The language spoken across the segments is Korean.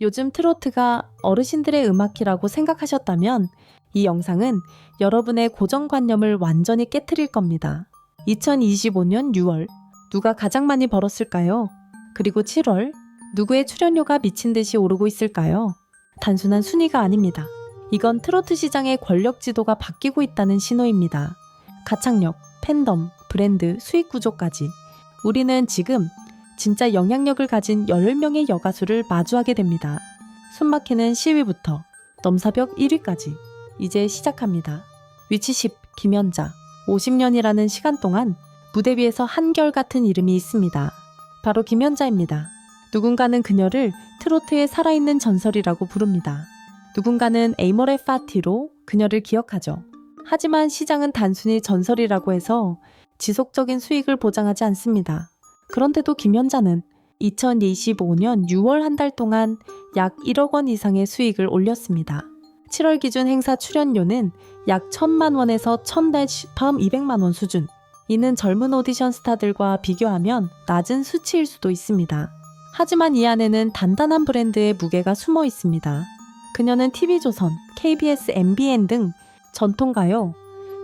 요즘 트로트가 어르신들의 음악이라고 생각하셨다면 이 영상은 여러분의 고정관념을 완전히 깨트릴 겁니다. 2025년 6월 누가 가장 많이 벌었을까요? 그리고 7월 누구의 출연료가 미친 듯이 오르고 있을까요? 단순한 순위가 아닙니다. 이건 트로트 시장의 권력 지도가 바뀌고 있다는 신호입니다. 가창력, 팬덤, 브랜드, 수익 구조까지 우리는 지금 진짜 영향력을 가진 10명의 여가수를 마주하게 됩니다. 숨막히는 시위부터 넘사벽 1위까지 이제 시작합니다. 위치 10 김연자 50년이라는 시간 동안 무대 위에서 한결같은 이름이 있습니다. 바로 김연자입니다. 누군가는 그녀를 트로트의 살아있는 전설이라고 부릅니다. 누군가는 에이모레 파티로 그녀를 기억하죠. 하지만 시장은 단순히 전설이라고 해서 지속적인 수익을 보장하지 않습니다. 그런데도 김연자는 2025년 6월 한 달 동안 약 1억 원 이상의 수익을 올렸습니다. 7월 기준 행사 출연료는 약 1천만 원에서 1,000달 200만 원 수준. 이는 젊은 오디션 스타들과 비교하면 낮은 수치일 수도 있습니다. 하지만 이 안에는 단단한 브랜드의 무게가 숨어 있습니다. 그녀는 TV조선, KBS, MBN 등 전통가요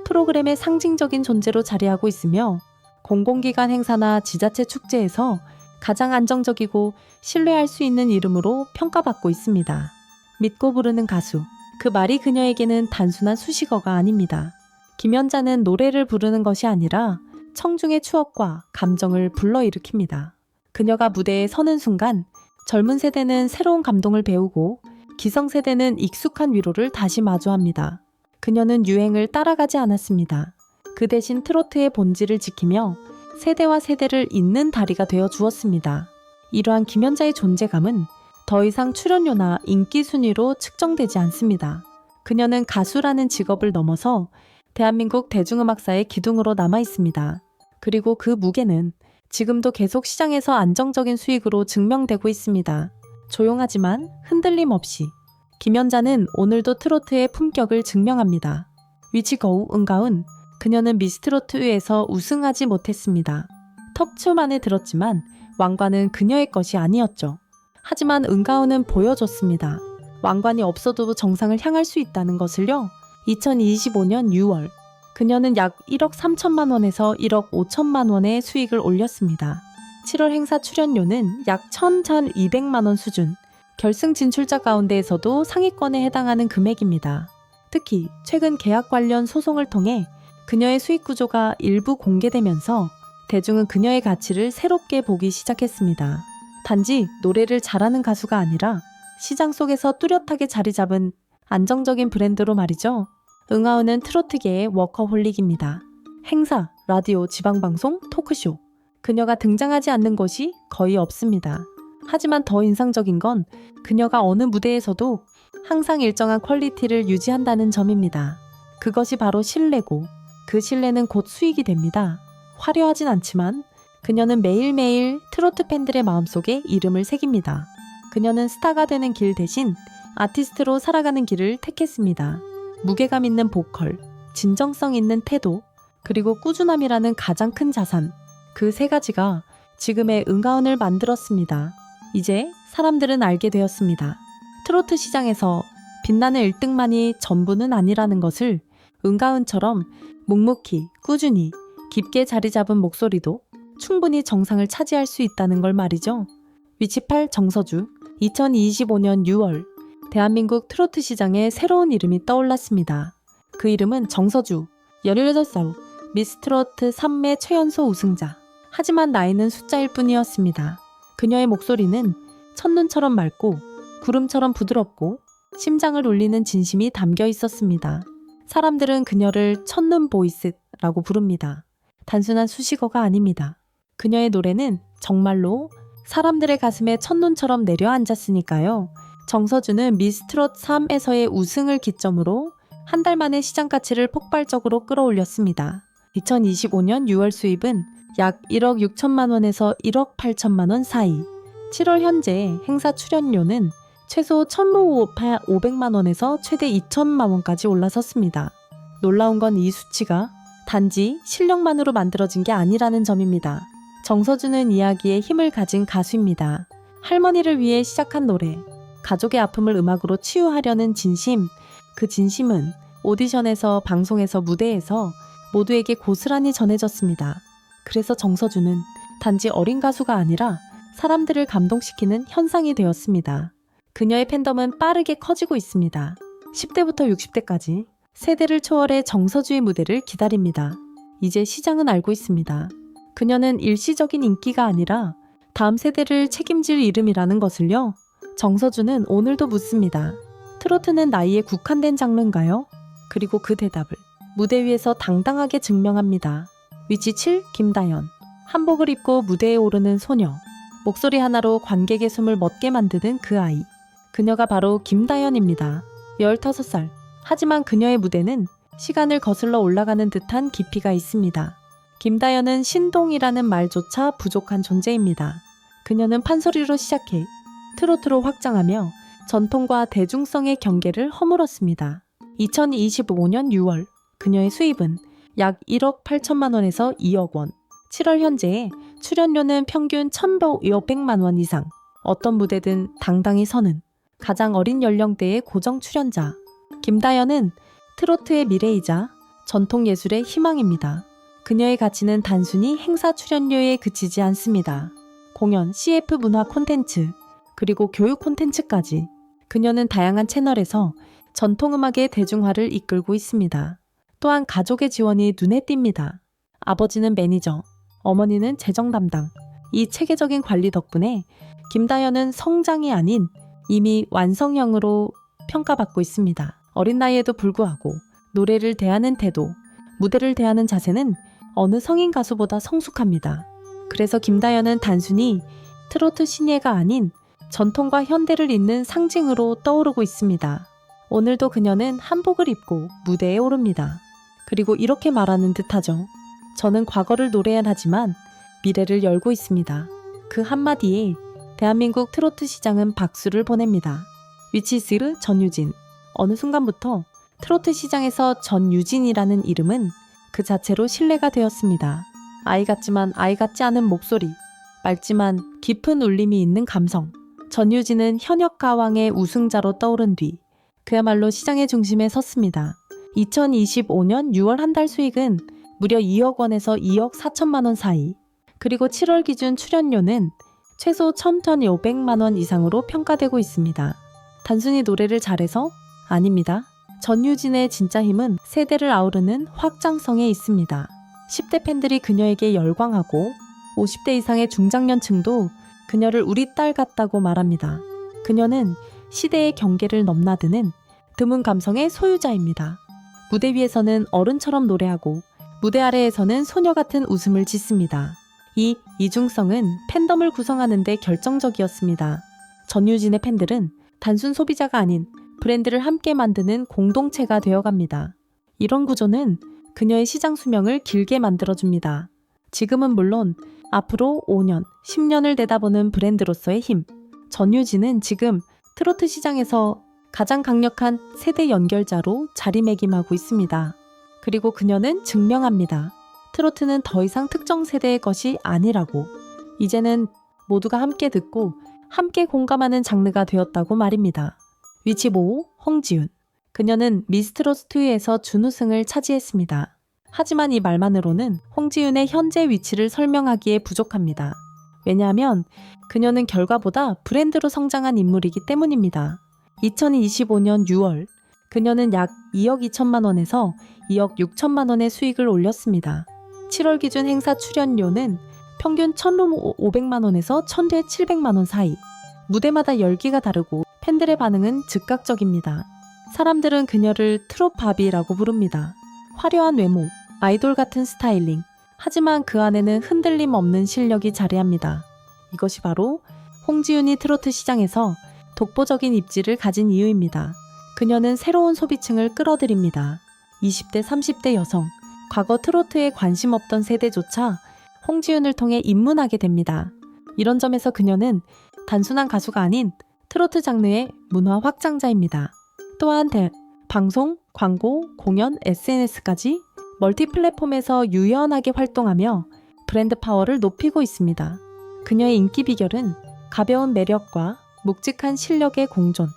프로그램의 상징적인 존재로 자리하고 있으며 공공기관 행사나 지자체 축제에서 가장 안정적이고 신뢰할 수 있는 이름으로 평가받고 있습니다. 믿고 부르는 가수. 그 말이 그녀에게는 단순한 수식어가 아닙니다. 김연자는 노래를 부르는 것이 아니라 청중의 추억과 감정을 불러일으킵니다. 그녀가 무대에 서는 순간 젊은 세대는 새로운 감동을 배우고 기성세대는 익숙한 위로를 다시 마주합니다. 그녀는 유행을 따라가지 않았습니다. 그 대신 트로트의 본질을 지키며 세대와 세대를 잇는 다리가 되어 주었습니다. 이러한 김연자의 존재감은 더 이상 출연료나 인기 순위로 측정되지 않습니다. 그녀는 가수라는 직업을 넘어서 대한민국 대중음악사의 기둥으로 남아 있습니다. 그리고 그 무게는 지금도 계속 시장에서 안정적인 수익으로 증명되고 있습니다. 조용하지만 흔들림 없이 김연자는 오늘도 트로트의 품격을 증명합니다. 위치 거우 은가운 그녀는 미스트로트에서 우승하지 못했습니다. 턱추만에 들었지만 왕관은 그녀의 것이 아니었죠. 하지만 은가운은 보여줬습니다. 왕관이 없어도 정상을 향할 수 있다는 것을요. 2025년 6월 그녀는 약 1억 3천만 원에서 1억 5천만 원의 수익을 올렸습니다. 7월 행사 출연료는 약 1,200만 원 수준. 결승 진출자 가운데에서도 상위권에 해당하는 금액입니다. 특히 최근 계약 관련 소송을 통해 그녀의 수익 구조가 일부 공개되면서 대중은 그녀의 가치를 새롭게 보기 시작했습니다. 단지 노래를 잘하는 가수가 아니라 시장 속에서 뚜렷하게 자리 잡은 안정적인 브랜드로 말이죠. 응아우는 트로트계의 워커홀릭입니다. 행사, 라디오, 지방방송, 토크쇼. 그녀가 등장하지 않는 것이 거의 없습니다. 하지만 더 인상적인 건 그녀가 어느 무대에서도 항상 일정한 퀄리티를 유지한다는 점입니다. 그것이 바로 신뢰고 그 신뢰는 곧 수익이 됩니다. 화려하진 않지만 그녀는 매일매일 트로트 팬들의 마음속에 이름을 새깁니다. 그녀는 스타가 되는 길 대신 아티스트로 살아가는 길을 택했습니다. 무게감 있는 보컬, 진정성 있는 태도, 그리고 꾸준함이라는 가장 큰 자산. 그 세 가지가 지금의 응가운을 만들었습니다. 이제 사람들은 알게 되었습니다. 트로트 시장에서 빛나는 1등만이 전부는 아니라는 것을 은가은처럼 묵묵히 꾸준히 깊게 자리 잡은 목소리도 충분히 정상을 차지할 수 있다는 걸 말이죠. 위치 8 정서주 2025년 6월 대한민국 트로트 시장에 새로운 이름이 떠올랐습니다. 그 이름은 정서주 18살 미스트로트 3매 최연소 우승자. 하지만 나이는 숫자일 뿐이었습니다. 그녀의 목소리는 첫눈처럼 맑고 구름처럼 부드럽고 심장을 울리는 진심이 담겨 있었습니다. 사람들은 그녀를 첫눈 보이스라고 부릅니다. 단순한 수식어가 아닙니다. 그녀의 노래는 정말로 사람들의 가슴에 첫눈처럼 내려앉았으니까요. 정서주는 미스트롯 3에서의 우승을 기점으로 한 달 만에 시장 가치를 폭발적으로 끌어올렸습니다. 2025년 6월 수입은 약 1억 6천만 원에서 1억 8천만 원 사이. 7월 현재 행사 출연료는 최소 1,500만 원에서 최대 2천만 원까지 올라섰습니다. 놀라운 건 이 수치가 단지 실력만으로 만들어진 게 아니라는 점입니다. 정서주는 이야기에 힘을 가진 가수입니다. 할머니를 위해 시작한 노래. 가족의 아픔을 음악으로 치유하려는 진심, 그 진심은 오디션에서 방송에서 무대에서 모두에게 고스란히 전해졌습니다. 그래서 정서주는 단지 어린 가수가 아니라 사람들을 감동시키는 현상이 되었습니다. 그녀의 팬덤은 빠르게 커지고 있습니다. 10대부터 60대까지 세대를 초월해 정서주의 무대를 기다립니다. 이제 시장은 알고 있습니다. 그녀는 일시적인 인기가 아니라 다음 세대를 책임질 이름이라는 것을요. 정서주는 오늘도 묻습니다. 트로트는 나이에 국한된 장르인가요? 그리고 그 대답을 무대 위에서 당당하게 증명합니다. 위치 7 김다연 한복을 입고 무대에 오르는 소녀 목소리 하나로 관객의 숨을 멎게 만드는 그 아이 그녀가 바로 김다연입니다. 15살 하지만 그녀의 무대는 시간을 거슬러 올라가는 듯한 깊이가 있습니다. 김다연은 신동이라는 말조차 부족한 존재입니다. 그녀는 판소리로 시작해 트로트로 확장하며 전통과 대중성의 경계를 허물었습니다. 2025년 6월 그녀의 수입은 약 1억 8천만 원에서 2억 원. 7월 현재 출연료는 평균 1,500만 원 이상. 어떤 무대든 당당히 서는 가장 어린 연령대의 고정 출연자. 김다연은 트로트의 미래이자 전통 예술의 희망입니다. 그녀의 가치는 단순히 행사 출연료에 그치지 않습니다. 공연, CF 문화 콘텐츠, 그리고 교육 콘텐츠까지 그녀는 다양한 채널에서 전통음악의 대중화를 이끌고 있습니다. 또한 가족의 지원이 눈에 띕니다. 아버지는 매니저, 어머니는 재정 담당. 이 체계적인 관리 덕분에 김다연은 성장이 아닌 이미 완성형으로 평가받고 있습니다. 어린 나이에도 불구하고 노래를 대하는 태도, 무대를 대하는 자세는 어느 성인 가수보다 성숙합니다. 그래서 김다연은 단순히 트로트 신예가 아닌 전통과 현대를 잇는 상징으로 떠오르고 있습니다. 오늘도 그녀는 한복을 입고 무대에 오릅니다. 그리고 이렇게 말하는 듯하죠. 저는 과거를 노래하지만 미래를 열고 있습니다. 그 한마디에 대한민국 트로트 시장은 박수를 보냅니다. 위치스르 전유진. 어느 순간부터 트로트 시장에서 전유진이라는 이름은 그 자체로 신뢰가 되었습니다. 아이 같지만 아이 같지 않은 목소리, 맑지만 깊은 울림이 있는 감성. 전유진은 현역 가왕의 우승자로 떠오른 뒤 그야말로 시장의 중심에 섰습니다. 2025년 6월 한 달 수익은 무려 2억 원에서 2억 4천만 원 사이. 그리고 7월 기준 출연료는 최소 1,500만 원 이상으로 평가되고 있습니다. 단순히 노래를 잘해서? 아닙니다. 전유진의 진짜 힘은 세대를 아우르는 확장성에 있습니다. 10대 팬들이 그녀에게 열광하고 50대 이상의 중장년층도 그녀를 우리 딸 같다고 말합니다. 그녀는 시대의 경계를 넘나드는 드문 감성의 소유자입니다. 무대 위에서는 어른처럼 노래하고 무대 아래에서는 소녀 같은 웃음을 짓습니다. 이 이중성은 팬덤을 구성하는데 결정적이었습니다. 전유진의 팬들은 단순 소비자가 아닌 브랜드를 함께 만드는 공동체가 되어갑니다. 이런 구조는 그녀의 시장 수명을 길게 만들어줍니다. 지금은 물론 앞으로 5년, 10년을 내다보는 브랜드로서의 힘. 전유진은 지금 트로트 시장에서 가장 강력한 세대 연결자로 자리매김하고 있습니다. 그리고 그녀는 증명합니다. 트로트는 더 이상 특정 세대의 것이 아니라고. 이제는 모두가 함께 듣고 함께 공감하는 장르가 되었다고 말입니다. 위치 보호 홍지윤. 그녀는 미스트로스2에서 준우승을 차지했습니다. 하지만 이 말만으로는 홍지윤의 현재 위치를 설명하기에 부족합니다. 왜냐하면 그녀는 결과보다 브랜드로 성장한 인물이기 때문입니다. 2025년 6월 그녀는 약 2억 2천만 원에서 2억 6천만 원의 수익을 올렸습니다. 7월 기준 행사 출연료는 평균 1,500만 원에서 1,700만 원 사이. 무대마다 열기가 다르고 팬들의 반응은 즉각적입니다. 사람들은 그녀를 트롯 바비라고 부릅니다. 화려한 외모, 아이돌 같은 스타일링. 하지만 그 안에는 흔들림 없는 실력이 자리합니다. 이것이 바로 홍지윤이 트로트 시장에서 독보적인 입지를 가진 이유입니다. 그녀는 새로운 소비층을 끌어들입니다. 20대, 30대 여성, 과거 트로트에 관심 없던 세대조차 홍지윤을 통해 입문하게 됩니다. 이런 점에서 그녀는 단순한 가수가 아닌 트로트 장르의 문화 확장자입니다. 또한 대, 방송, 광고, 공연, SNS까지 멀티 플랫폼에서 유연하게 활동하며 브랜드 파워를 높이고 있습니다. 그녀의 인기 비결은 가벼운 매력과 묵직한 실력의 공존.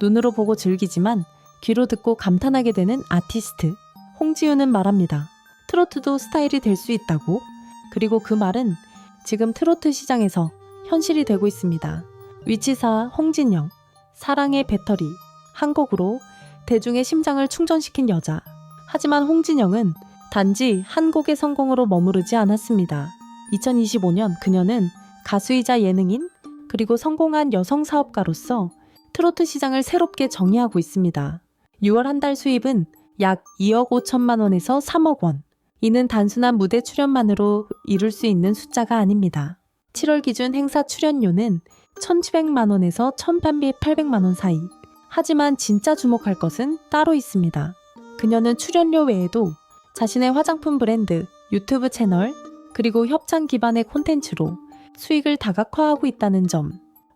눈으로 보고 즐기지만 귀로 듣고 감탄하게 되는 아티스트. 홍지윤은 말합니다. 트로트도 스타일이 될 수 있다고. 그리고 그 말은 지금 트로트 시장에서 현실이 되고 있습니다. 위치사 홍진영, 사랑의 배터리, 한 곡으로 대중의 심장을 충전시킨 여자. 하지만 홍진영은 단지 한 곡의 성공으로 머무르지 않았습니다. 2025년 그녀는 가수이자 예능인 그리고 성공한 여성 사업가로서 트로트 시장을 새롭게 정의하고 있습니다. 6월 한 달 수입은 약 2억 5천만 원에서 3억 원. 이는 단순한 무대 출연만으로 이룰 수 있는 숫자가 아닙니다. 7월 기준 행사 출연료는 1,700만 원에서 1,800만 원 사이. 하지만 진짜 주목할 것은 따로 있습니다. 그녀는 출연료 외에도 자신의 화장품 브랜드, 유튜브 채널, 그리고 협찬 기반의 콘텐츠로 수익을 다각화하고 있다는 점.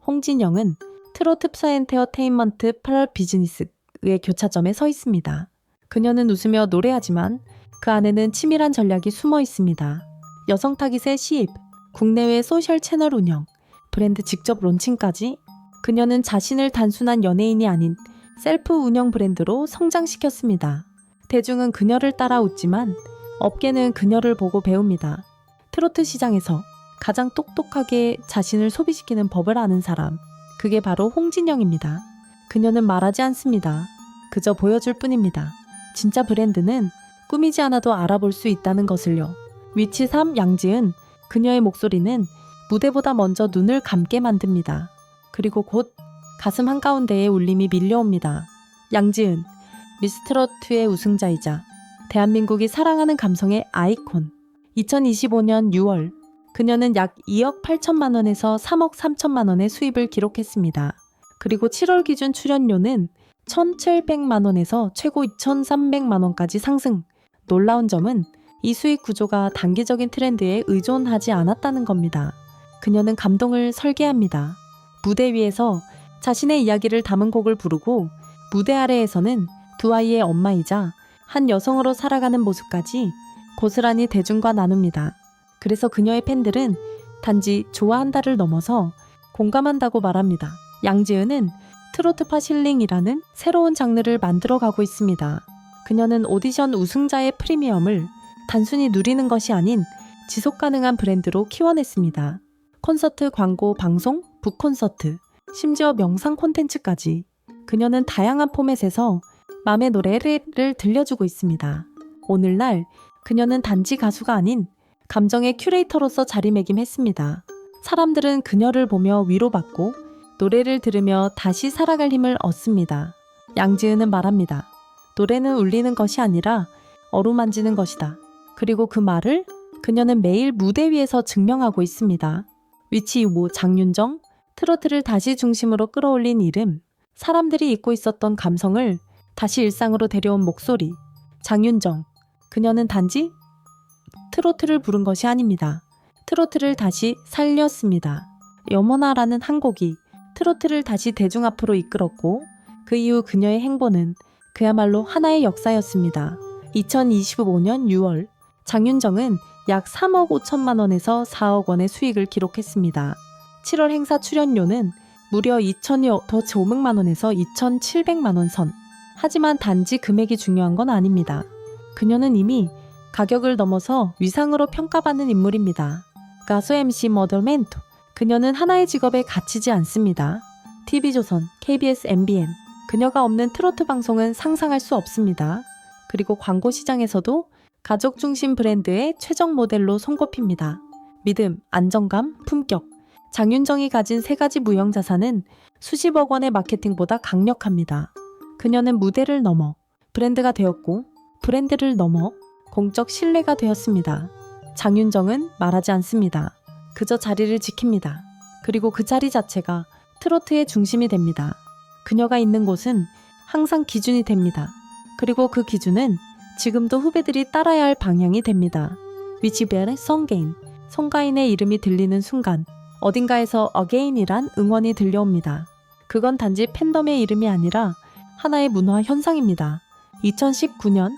홍진영은 트로트프사 엔터테인먼트 8월 비즈니스의 교차점에 서 있습니다. 그녀는 웃으며 노래하지만 그 안에는 치밀한 전략이 숨어 있습니다. 여성 타깃의 시입, 국내외 소셜 채널 운영, 브랜드 직접 론칭까지 그녀는 자신을 단순한 연예인이 아닌 셀프 운영 브랜드로 성장시켰습니다. 대중은 그녀를 따라 웃지만 업계는 그녀를 보고 배웁니다. 트로트 시장에서 가장 똑똑하게 자신을 소비시키는 법을 아는 사람. 그게 바로 홍진영입니다. 그녀는 말하지 않습니다. 그저 보여줄 뿐입니다. 진짜 브랜드는 꾸미지 않아도 알아볼 수 있다는 것을요. 위치 3 양지은 그녀의 목소리는 무대보다 먼저 눈을 감게 만듭니다. 그리고 곧 가슴 한가운데에 울림이 밀려옵니다. 양지은 미스트로트의 우승자이자 대한민국이 사랑하는 감성의 아이콘. 2025년 6월 그녀는 약 2억 8천만 원에서 3억 3천만 원의 수입을 기록했습니다. 그리고 7월 기준 출연료는 1,700만 원에서 최고 2,300만 원까지 상승. 놀라운 점은 이 수익 구조가 단기적인 트렌드에 의존하지 않았다는 겁니다. 그녀는 감동을 설계합니다. 무대 위에서 자신의 이야기를 담은 곡을 부르고 무대 아래에서는 두 아이의 엄마이자 한 여성으로 살아가는 모습까지 고스란히 대중과 나눕니다. 그래서 그녀의 팬들은 단지 좋아한다를 넘어서 공감한다고 말합니다. 양지은은 트로트파 실링이라는 새로운 장르를 만들어 가고 있습니다. 그녀는 오디션 우승자의 프리미엄을 단순히 누리는 것이 아닌 지속 가능한 브랜드로 키워냈습니다. 콘서트, 광고, 방송, 북콘서트, 심지어 명상 콘텐츠까지 그녀는 다양한 포맷에서 맘의 노래를 들려주고 있습니다. 오늘날 그녀는 단지 가수가 아닌 감정의 큐레이터로서 자리매김했습니다. 사람들은 그녀를 보며 위로받고 노래를 들으며 다시 살아갈 힘을 얻습니다. 양지은은 말합니다. 노래는 울리는 것이 아니라 어루만지는 것이다. 그리고 그 말을 그녀는 매일 무대 위에서 증명하고 있습니다. 위치 유모 장윤정, 트로트를 다시 중심으로 끌어올린 이름, 사람들이 잊고 있었던 감성을 다시 일상으로 데려온 목소리, 장윤정. 그녀는 단지 트로트를 부른 것이 아닙니다. 트로트를 다시 살렸습니다. 여머나라는 한 곡이 트로트를 다시 대중 앞으로 이끌었고 그 이후 그녀의 행보는 그야말로 하나의 역사였습니다. 2025년 6월 장윤정은 약 3억 5천만 원에서 4억 원의 수익을 기록했습니다. 7월 행사 출연료는 무려 2천여 더 500만 원에서 2,700만 원 선. 하지만 단지 금액이 중요한 건 아닙니다. 그녀는 이미 가격을 넘어서 위상으로 평가받는 인물입니다. 가수 MC 모델 멘토. 그녀는 하나의 직업에 갇히지 않습니다. TV조선, KBS, MBN. 그녀가 없는 트로트 방송은 상상할 수 없습니다. 그리고 광고 시장에서도 가족 중심 브랜드의 최적 모델로 손꼽힙니다. 믿음, 안정감, 품격. 장윤정이 가진 세 가지 무형 자산은 수십억 원의 마케팅보다 강력합니다. 그녀는 무대를 넘어 브랜드가 되었고 브랜드를 넘어 공적 신뢰가 되었습니다. 장윤정은 말하지 않습니다. 그저 자리를 지킵니다. 그리고 그 자리 자체가 트로트의 중심이 됩니다. 그녀가 있는 곳은 항상 기준이 됩니다. 그리고 그 기준은 지금도 후배들이 따라야 할 방향이 됩니다. 위치벨의 성게인, 송가인의 이름이 들리는 순간 어딘가에서 어게인이란 응원이 들려옵니다. 그건 단지 팬덤의 이름이 아니라 하나의 문화 현상입니다. 2019년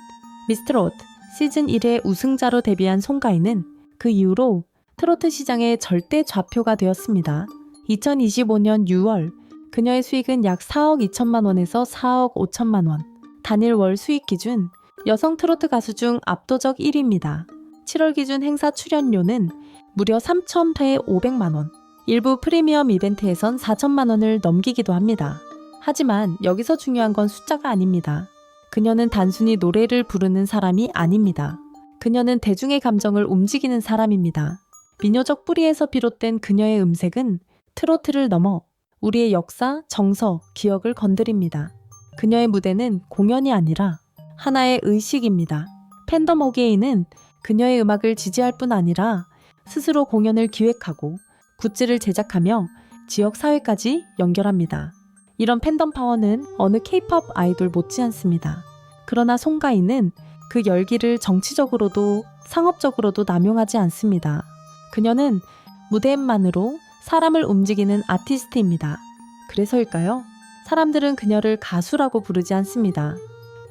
미스트롯 시즌 1의 우승자로 데뷔한 송가인은 그 이후로 트로트 시장의 절대 좌표가 되었습니다. 2025년 6월 그녀의 수익은 약 4억 2천만 원에서 4억 5천만 원. 단일 월 수익 기준 여성 트로트 가수 중 압도적 1위입니다. 7월 기준 행사 출연료는 무려 3,000회 500만 원. 일부 프리미엄 이벤트에선 4천만 원을 넘기기도 합니다. 하지만 여기서 중요한 건 숫자가 아닙니다. 그녀는 단순히 노래를 부르는 사람이 아닙니다. 그녀는 대중의 감정을 움직이는 사람입니다. 민요적 뿌리에서 비롯된 그녀의 음색은 트로트를 넘어 우리의 역사, 정서, 기억을 건드립니다. 그녀의 무대는 공연이 아니라 하나의 의식입니다. 팬덤 어게인은 그녀의 음악을 지지할 뿐 아니라 스스로 공연을 기획하고 굿즈를 제작하며 지역 사회까지 연결합니다. 이런 팬덤 파워는 어느 케이팝 아이돌 못지않습니다. 그러나 송가인은 그 열기를 정치적으로도 상업적으로도 남용하지 않습니다. 그녀는 무대만으로 사람을 움직이는 아티스트입니다. 그래서일까요? 사람들은 그녀를 가수라고 부르지 않습니다.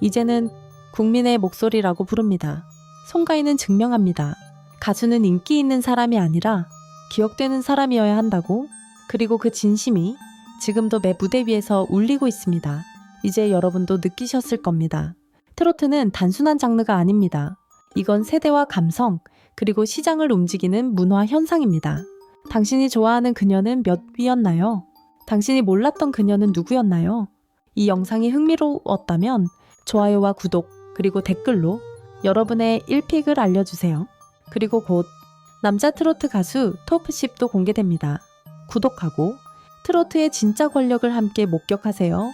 이제는 국민의 목소리라고 부릅니다. 송가인은 증명합니다. 가수는 인기 있는 사람이 아니라 기억되는 사람이어야 한다고 그리고 그 진심이 지금도 매 무대 위에서 울리고 있습니다. 이제 여러분도 느끼셨을 겁니다. 트로트는 단순한 장르가 아닙니다. 이건 세대와 감성, 그리고 시장을 움직이는 문화 현상입니다. 당신이 좋아하는 그녀는 몇 위였나요? 당신이 몰랐던 그녀는 누구였나요? 이 영상이 흥미로웠다면 좋아요와 구독, 그리고 댓글로 여러분의 1픽을 알려주세요. 그리고 곧 남자 트로트 가수 토프십도 공개됩니다. 구독하고 트로트의 진짜 권력을 함께 목격하세요.